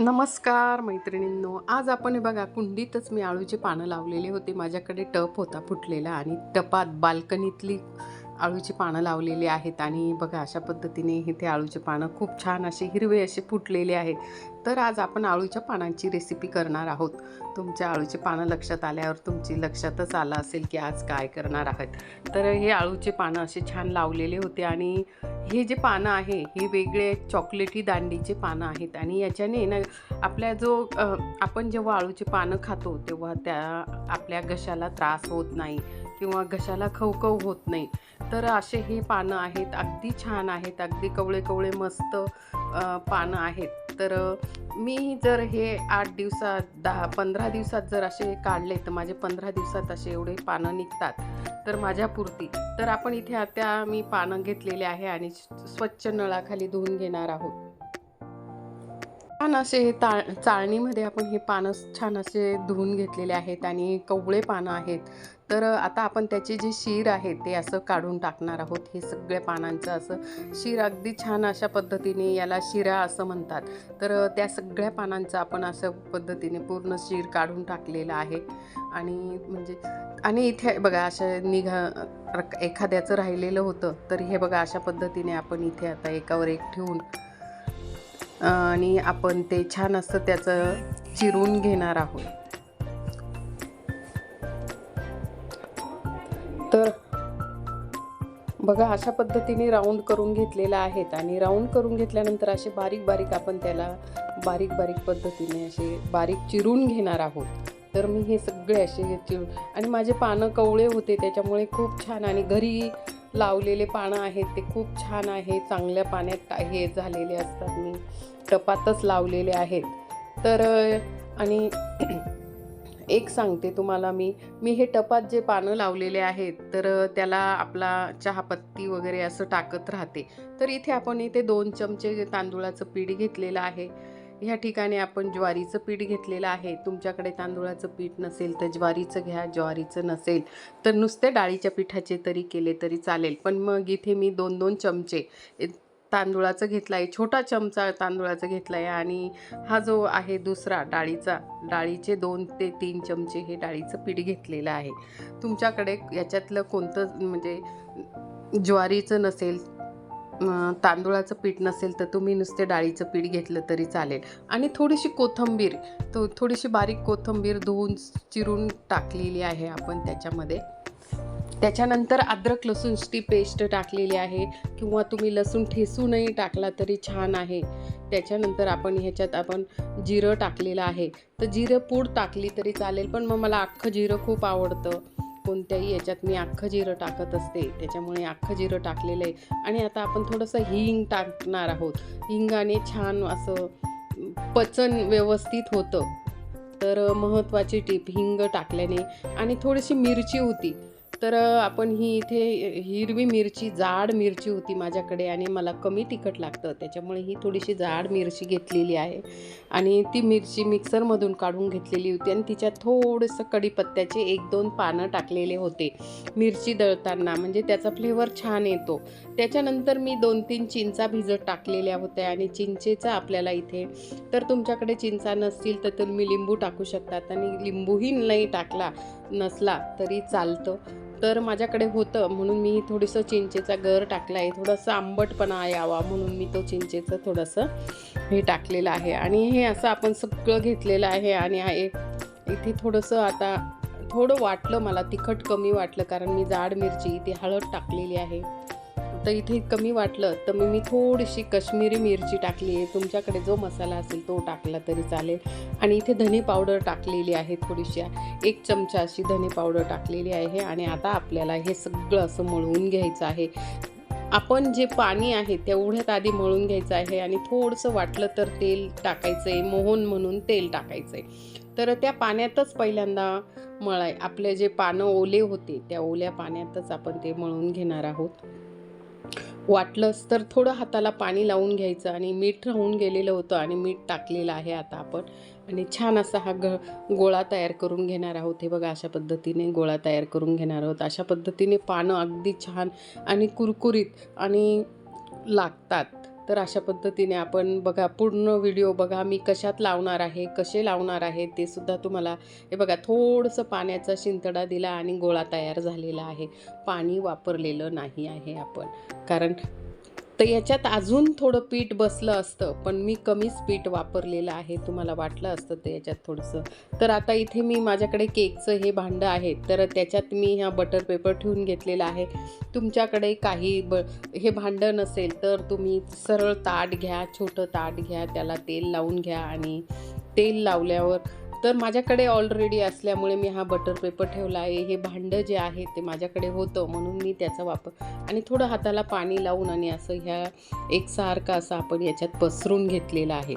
नमस्कार मैत्रिणींनो. आज आपण हे बघा कुंडीतच मी आळूचे पानं लावलेले होते. माझ्याकडे टप होता फुटलेला आणि टपात बाल्कनीतली आळूची पानं लावलेली आहेत. आणि बघा अशा पद्धतीने इथे आळूचे पानं खूप छान असे हिरवे असे फुटलेले आहेत तर आज आपण आळूच्या पानांची रेसिपी करणार आहोत. तुमच्या आळूचे पानं लक्षात आल्यावर तुमची लक्षातच आलं असेल की आज काय करणार आहात. तर हे आळूचे पानं असे छान लावलेले होते आणि हे जे पानं आहे हे वेगळे चॉकलेटी दांडीचे पानं आहेत आणि याच्याने ना आपल्या जो आपण जेव्हा आळूचे पानं खातो तेव्हा त्या आपल्या घशाला त्रास होत नाही किंवा घशाला खवखव होत नाही. तर असे हे पानं आहेत अगदी छान आहेत अगदी कवळे कवळे मस्त पानं आहेत. तर मी जर हे आठ दिवसात दहा पंधरा दिवसात जर असे काढले तर माझे पंधरा दिवसात असे एवढे पानं निघतात. तर माझ्यापुरती तर आपण इथे आता मी पानं घेतलेले आहे आणि स्वच्छ नळाखाली धुवून घेणार आहोत. छान असे हे ता चाळणीमध्ये आपण हे पानं छान असे धुवून घेतलेले आहेत आणि कवळे पानं आहेत. तर आता आपण त्याचे जे शीर आहे ते असं काढून टाकणार आहोत. हे सगळ्या पानांचं असं शीर अगदी छान अशा पद्धतीने याला शिरा असं म्हणतात. तर त्या सगळ्या पानांचं आपण असं पद्धतीने पूर्ण शीर काढून टाकलेलं आहे. आणि म्हणजे आणि इथे बघा अशा निघा एखाद्याचं राहिलेलं होतं तर हे बघा अशा पद्धतीने आपण इथे आता एकावर एक ठेवून आणि आपण ते छान असं त्याचं चिरून घेणार आहोत. तर बघा अशा पद्धतीने राऊंड करून घेतलेला आहेत आणि राऊंड करून घेतल्यानंतर असे बारीक बारीक आपण त्याला बारीक बारीक पद्धतीने असे बारीक चिरून घेणार आहोत. तर मी हे सगळे असे हे चिरून आणि माझे पानं कवळे होते त्याच्यामुळे खूप छान आणि घरी लावलेले पानं आहेत ते खूप छान आहे चांगल्या पाण्यात हे झालेले असतात. मी टपातच लावलेले आहेत. तर आणि एक सांगते तुम्हाला मी. मी हे टपात जे पानं लावलेले आहेत तर त्याला आपला चहापत्ती वगैरे असं टाकत राहते. तर इथे आपण इथे दोन चमचे तांदूळाचं पीठ घेतलेलं आहे. ह्या ठिकाणी आपण ज्वारीचं पीठ घेतलेलं आहे. तुमच्याकडे तांदूळाचं पीठ नसेल तर ज्वारीचं घ्या ज्वारीचं नसेल तर नुसते डाळीच्या पिठाचे तरी केले तरी चालेल. पण मग इथे मी दोन दोन चमचे तांदुळाचं तांदूळाचं घेतला आहे छोटा चमचा तांदूळाचा घेतला आहे आणि हा जो आहे दुसरा डाळीचा डाळीचे दोन ते तीन चमचे हे डाळीचं पीठ घेतलेलं आहे. तुमच्याकडे याच्यातलं कोणतं म्हणजे ज्वारीचं नसेल तांदूळाचं पीठ नसेल तर तुम्ही नुसते डाळीचं पीठ घेतलं तरी चालेल. आणि थोडीशी कोथिंबीर तो थोडीशी बारीक कोथिंबीर धुवून चिरून टाकलेली आहे आपण त्याच्यामध्ये. त्याच्यानंतर अद्रक लसूणची पेस्ट टाकलेली आहे किंवा तुम्ही लसूण ठेसूनही टाकला तरी छान आहे. त्याच्यानंतर आपण ह्याच्यात आपण जिरं टाकलेलं आहे. तर जिरं पूड टाकली तरी चालेल पण मग मला अख्खं जिरं खूप आवडतं. कोणत्याही याच्यात मी अख्खं जिरं टाकत असते. त्याच्यामुळे अख्खं जिरं टाकलेलं आहे. आणि आता आपण थोडंसं हिंग टाकणार आहोत. हिंगाने छान असं पचन व्यवस्थित होतं. तर महत्त्वाची टीप हिंग टाकल्याने. आणि थोडीशी मिरची होती. तर आपण ही इथे हिरवी मिरची जाड मिरची होती माझ्याकडे आणि मला कमी तिखट लागतं. त्याच्यामुळे ही थोडीशी जाड मिरची घेतलेली आहे. आणि ती मिरची मिक्सरमधून काढून घेतलेली होती आणि तिच्यात थोडंसं कढीपत्त्याचे एक दोन पानं टाकलेले होते. मिरची दळताना म्हणजे त्याचा फ्लेवर छान येतो. त्याच्यानंतर मी दोन तीन चिंचा भिजत टाकलेल्या होत्या आणि चिंचेचा आपल्याला इथे तर तुमच्याकडे चिंचा नसतील तर तुम्ही लिंबू टाकू शकतात. आणि लिंबूही नाही टाकला नसला तरी चालतं. तर माझ्याकडे होतं म्हणून मी थोडंसं चिंचेचा गर टाकला आहे थोडंसं आंबटपणा यावा म्हणून मी तो चिंचेचं थोडंसं हे टाकलेलं आहे. आणि हे असं आपण सगळं घेतलेलं आहे आणि आहे एक इथे थोडंसं आता थोडं वाटलं मला तिखट कमी वाटलं कारण मी जाड मिरची इथे हळद टाकलेली आहे. तर इथे कमी वाटलं तर मी मी थोडीशी कश्मीरी मिरची टाकली आहे. तुमच्याकडे जो मसाला असेल तो टाकला तरी चालेल. आणि इथे धने पावडर टाकलेली आहे थोडीशी. एक चमचा अशी धने पावडर टाकलेली आहे आणि आता आपल्याला हे सगळं असं मळवून घ्यायचं आहे. आपण जे पाणी आहे तेवढ्यात आधी मळून घ्यायचं आहे आणि थोडंसं वाटलं तर तेल टाकायचं आहे मोहन म्हणून तेल टाकायचं आहे तर त्या पाण्यातच पहिल्यांदा मळाय आपले जे पानं ओले होते त्या ओल्या पाण्यातच आपण ते मळून घेणार आहोत. वाटलंच तर थोडं हाताला पाणी लावून घ्यायचं आणि मीठ राहून गेलेलं होतं आणि मीठ टाकलेलं आहे आता आपण. आणि छान असा हा ग गोळा तयार करून घेणार आहोत. हे बघा अशा पद्धतीने गोळा तयार करून घेणार आहोत. अशा पद्धतीने पानं अगदी छान आणि कुरकुरीत आणि लागतात. तर अशा पद्धतीने आपण बघा पूर्ण व्हिडिओ बघा मी कशात लावणार आहे कसे लावणार आहे ते सुद्धा तुम्हाला हे बघा थोडंसं पाण्याचा शिंतडा दिला आणि गोळा तयार झालेला आहे. पाणी वापरलेलं नाही आहे आपण. कारण तर याच्यात अजून थोडं पीठ बसलं असतं पण मी कमीच पीठ वापरलेलं आहे तुम्हाला वाटलं असतं ते याच्यात थोडंसं. तर आता इथे मी माझ्याकडे केकचं हे भांडं आहे तर त्याच्यात मी ह्या बटर पेपर ठेवून घेतलेला आहे. तुमच्याकडे काही ब हे भांडं नसेल तर तुम्ही सरळ ताट घ्या छोटं ताट घ्या त्याला तेल लावून घ्या आणि तेल लावल्यावर तर माझ्याकडे ऑलरेडी असल्यामुळे मी हा बटर पेपर ठेवला आहे. हे भांडं जे आहे ते माझ्याकडे होतं म्हणून मी त्याचा वापर आणि थोडं हाताला पाणी लावून आणि असं ह्या एकसारखं असं आपण याच्यात पसरून घेतलेलं आहे.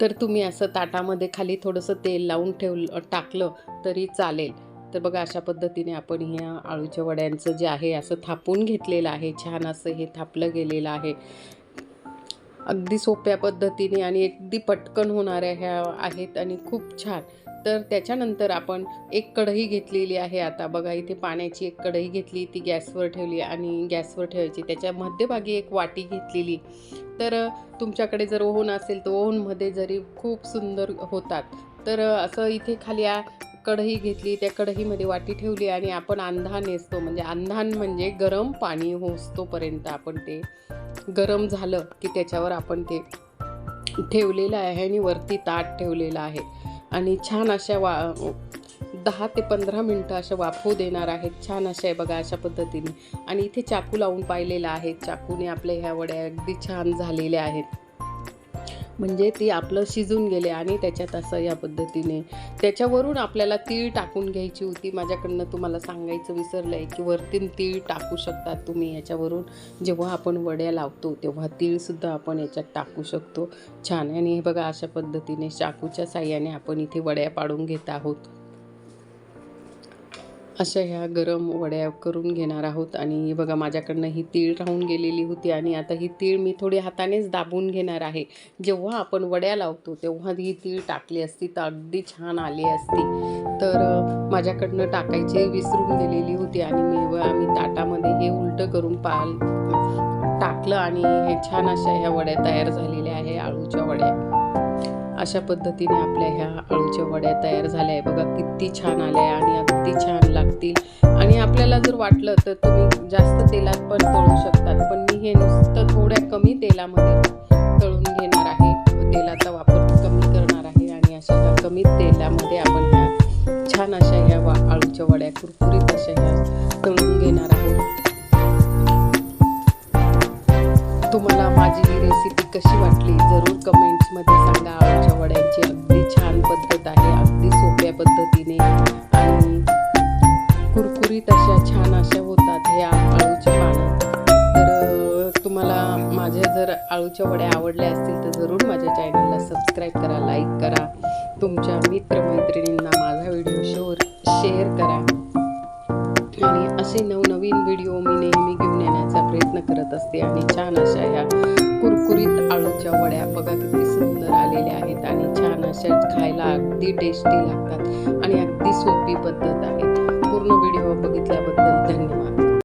तर तुम्ही असं ताटामध्ये खाली थोडंसं तेल लावून ठेव टाकलं तरी चालेल. तर बघा अशा पद्धतीने आपण ह्या आळूच्या वड्यांचं जे आहे असं थापून घेतलेलं आहे. छान असं हे थापलं गेलेलं आहे. अगदी सोप्या पद्धतीने आणि अगदी पटकन होणाऱ्या ह्या आहेत आणि खूप छान. तर त्याच्यानंतर आपण एक कढई घेतलेली आहे आता. बघा इथे पाण्याची एक कढई घेतली ती गॅसवर ठेवली आणि गॅसवर ठेवायची. त्याच्या मध्यभागी एक वाटी घेतलेली. तर तुमच्याकडे जर ओहन असेल तर ओहनमध्ये जरी खूप सुंदर होतात तर असं इथे खाली आ- कढई घेतली त्या कढईमध्ये वाटी ठेवली आणि आपण अंधान नेसतो. म्हणजे अंधान म्हणजे गरम पाणी होसतोपर्यंत आपण ते गरम झालं की त्याच्यावर आपण ते ठेवलेलं आहे आणि वरती ताट ठेवलेलं आहे. आणि छान अशा वा दहा ते पंधरा मिनटं अशा वाफू देणार आहेत. छान अशा आहे बघा अशा पद्धतीने. आणि इथे चाकू लावून पाहिलेलं आहे. चाकूने आपल्या ह्या वड्या अगदी छान झालेल्या आहेत. म्हणजे ती आपलं शिजून गेले आणि त्याच्यात असं या पद्धतीने. त्याच्यावरून आपल्याला तीळ टाकून घ्यायची होती. माझ्याकडनं तुम्हाला सांगायचं विसरलं आहे की वरतीन तीळ टाकू शकतात तुम्ही याच्यावरून. जेव्हा आपण वड्या लावतो तेव्हा तीळसुद्धा आपण याच्यात टाकू शकतो. छान. आणि हे बघा अशा पद्धतीने चाकूच्या साह्याने आपण इथे वड्या पाडून घेत आहोत. अशा ह्या गरम वड्या करून घेणार आहोत. आणि बघा माझ्याकडनं ही तीळ राहून गेलेली होती आणि आता ही तीळ मी थोडी हातानेच दाबून घेणार आहे. जेव्हा आपण वड्या लावतो तेव्हा ही तीळ टाकली असती तर अगदी छान आली असती. तर माझ्याकडनं टाकायची विसरून गेलेली होती आणि मी आम्ही ताटामध्ये हे उलटं करून पाल टाकलं आणि हे छान अशा ह्या वड्या तयार झालेल्या आहे आळूच्या वड्या. अशा पद्धतीने आपल्या ह्या अळूच्या वड्या तयार झाल्या आहे. बघा किती छान आल्या आहे आणि अगदी छान लागतील. आणि आपल्याला जर वाटलं तर तुम्ही जास्त तेलात पण तळू शकतात. पण मी हे नुसतं थोड्या कमी तेलामध्ये तळून घेणार आहे. तेलाचा वापर कमी करणार आहे आणि अशा ह्या कमी तेलामध्ये आपण ह्या छान अशा ह्या वा अळूच्या वड्या कुरकुरीत अशा ह्या तळून घेणार आहोत. तुम्हाला माझी ही रेसिपी कशी वाटली जरूर कमेंट्समध्ये सांगा. आळूच्या वड्यांची अगदी छान पद्धत आहे अगदी सोप्या पद्धतीने. आणि कुरकुरीत अशा छान अशा होतात हे आळूच्या पानं तर तुम्हाला माझ्या जर आळूच्या वड्या आवडल्या असतील तर जरूर माझ्या चॅनलला सबस्क्राईब करा लाईक करा. तुमच्या मित्रमैत्रिणींना माझा व्हिडिओ शोर शेअर करा. आणि असे नवनवीन व्हिडिओ मी नेहमी घेऊन येण्याचा प्रयत्न करत असते. आणि छान अशा ह्या कुरकुरीत आळूच्या वड्या बघा किती सुंदर आलेल्या आहेत. आणि छान अशा खायला अगदी टेस्टी लागतात. आणि अगदी सोपी पद्धत आहे. पूर्ण व्हिडिओ बघितल्याबद्दल